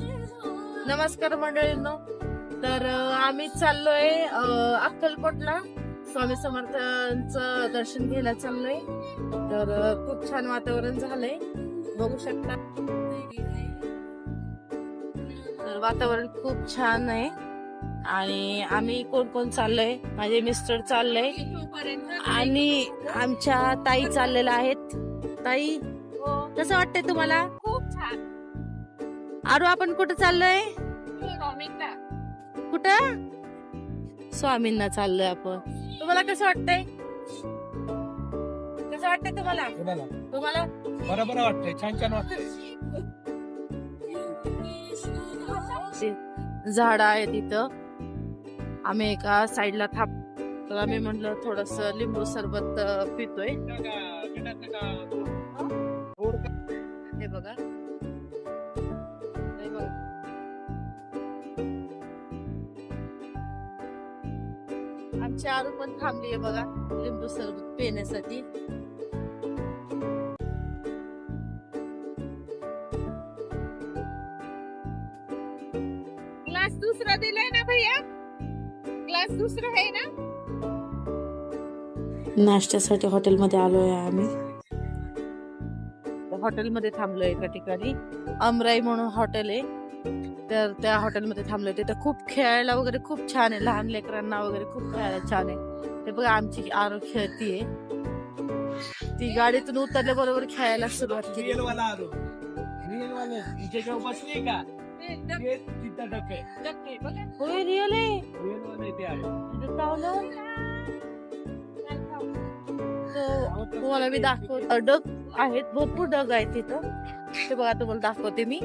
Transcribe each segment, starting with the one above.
नमस्कार मंडळींनो. तर आम्ही चाललोय अक्कलकोटला. स्वामी समर्थांचं दर्शन घ्यायला चाललोय. तर खूप छान वातावरण झालंय. बघू शकता. तर वातावरण खूप छान आहे. आणि आम्ही कोण कोण चाललोय? माझे मिस्टर चाललंय आणि आमच्या ताई चाललेल्या आहेत. ताई कसं वाटतंय तुम्हाला? आरू आपण कुठं चाललोय? कुठं? स्वामींना चाललोय आपण. तुम्हाला कसं वाटतंय? कसं वाटतंय तुम्हाला? तुम्हाला? बरोबर वाटतंय. छान छान वाटतंय. झाड आहे तिथं आम्ही एका साईडला थांब तर आम्ही म्हटलं थोडस लिंबू सरबत पितोय. हे बघा. आमची आरू पण थांबली आहे बघा लिंबू सरबत पिण्यासाठी. ग्लास दुसरा दिलाय ना भैया? ग्लास दुसरा आहे ना? नाश्त्यासाठी हॉटेलमध्ये आलोय आम्ही. हॉटेलमध्ये थांबलोय एका ठिकाणी. अमराई म्हणून हॉटेल आहे. तर त्या हॉटेलमध्ये थांबलोय. तिथे खूप खेळायला वगैरे खूप छान आहे. लहान लेकरांना वगैरे खूप खेळायला छान आहे. ते बघा आमची आरो खेळतीये ती गाडीतून उतरल्या बरोबर खेळायला सुरुवात केली. बसली का? डक- डक आहे. डक आहे. होय रिअल आहे आहे तुम्हाला मी दाखवत डग आहेत. भरपूर डग आहेत तिथं. ते बघा तुम्हाला दाखवते मी.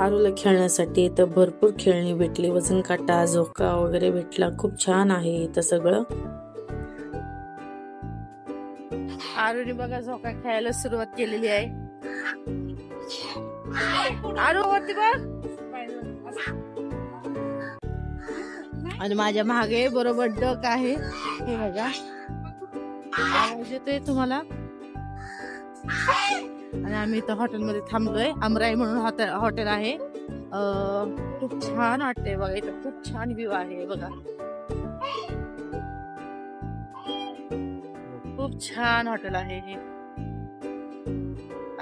आरूला खेळण्यासाठी इथं भरपूर खेळणी भेटली. वजन काटा झोका वगैरे भेटला. खूप छान आहे इथं सगळं. आरूने बघा झोका खेळायला सुरुवात केलेली आहे. आरू वरती बघ. आणि माझ्या मागे बरोबर डक आहे. हे बघा. आवाज येतोय तुम्हाला? आणि आम्ही इथं हॉटेलमध्ये थांबलोय अमराई म्हणून हॉटेल हॉटेल आहे. खूप छान वाटतंय बघा. इथं खूप छान व्ह्यू आहे बघा. खूप छान हॉटेल आहे हे.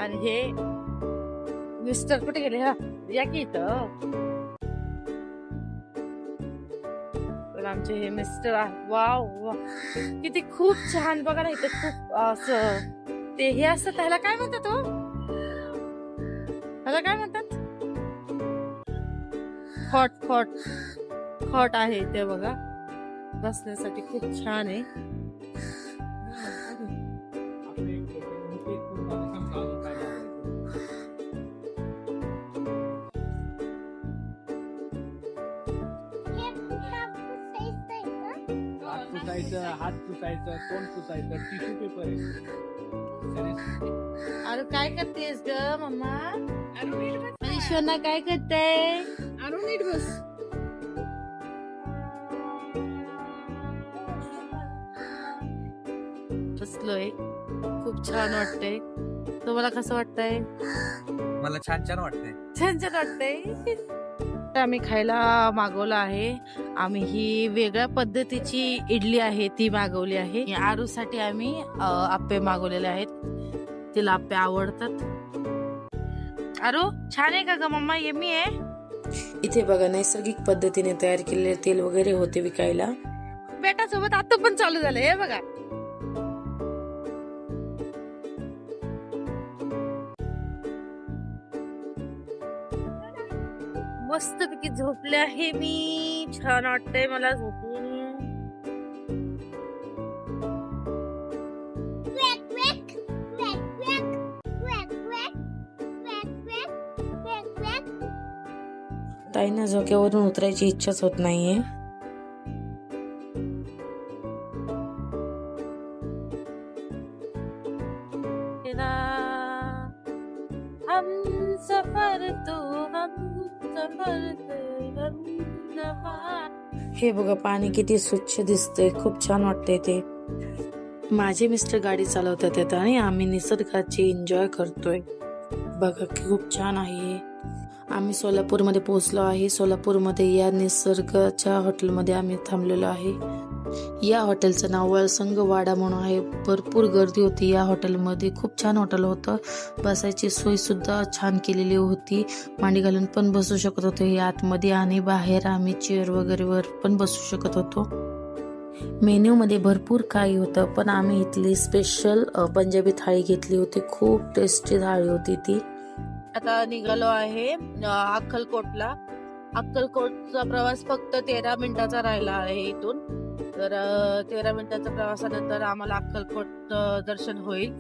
आणि हे मिस्टर कुठे गेले? हा या की इथं. तर आमचे हे मिस्टर आहे वाव वा किती खूप छान बघा ना इथं खूप असं ते हे असतं त्याला काय म्हणतात हो? त्याला काय म्हणतात? खॉट खॉट. खॉट आहे ते बघा. बसण्यासाठी खूप छान आहे. पुसायचं हात पुसायचं तोंड पुसायचं टिश्यू पेपर आहे. अरे काय करतेस ग मम्मा? अरुण नीट बस. माझी शोना काय करते अरुण नीट बस. बसलोय. खूप छान वाटतंय. तुम्हाला कसं वाटतंय? मला छान छान वाटतंय. छान छान वाटतंय. तर आम्ही खायला मागवलं आहे. आम्ही ही वेगळ्या पद्धतीची इडली आहे ती मागवली आहे. आरूसाठी आम्ही आप्पे मागवलेले आहेत. तिला आप्पे आवडतात. आरू छान आहे का ग मम्मा? येमी आहे? इथे बघा नैसर्गिक पद्धतीने तयार केलेले तेल वगैरे होते विकायला. बेटा सोबत आता पण चालू झालं हे बघा. मस्त पैकी झोपले आहे मी. छान वाटतंय मला झोपून. ताईंना झोक्यावरून उतरायची इच्छाच होत नाहीये. हम सफर तू हे बघा पाणी किती स्वच्छ दिसतंय. खूप छान वाटतंय ते. माझे मिस्टर गाडी चालवतात येतात आणि आम्ही निसर्गाची एन्जॉय करतोय. बघा की खूप छान आहे आम्ही सोलापूरमध्ये पोहोचलो आहे. सोलापूरमध्ये या निसर्गाच्या हॉटेलमध्ये आम्ही थांबलेलो आहे. या हॉटेलचं नाव वळसंग वाडा म्हणून आहे. भरपूर गर्दी होती या हॉटेलमध्ये. खूप छान हॉटेल होतं. बसायची सोयसुद्धा छान केलेली होती. मांडी घालून पण बसू शकत होतो. या आतमध्ये आणि बाहेर आम्ही चेअर वगैरेवर पण बसू शकत होतो. मेन्यूमध्ये भरपूर काही होतं पण आम्ही इथली स्पेशल पंजाबी थाळी घेतली होती. खूप टेस्टी थाळी होती ती. आता निघालो आहे अक्कलकोटला. अक्कलकोटचा प्रवास फक्त तेरा मिनिटाचा राहिला आहे इथून. तर तेरा मिनिटाच्या प्रवासानंतर आम्हाला अक्कलकोट दर्शन होईल.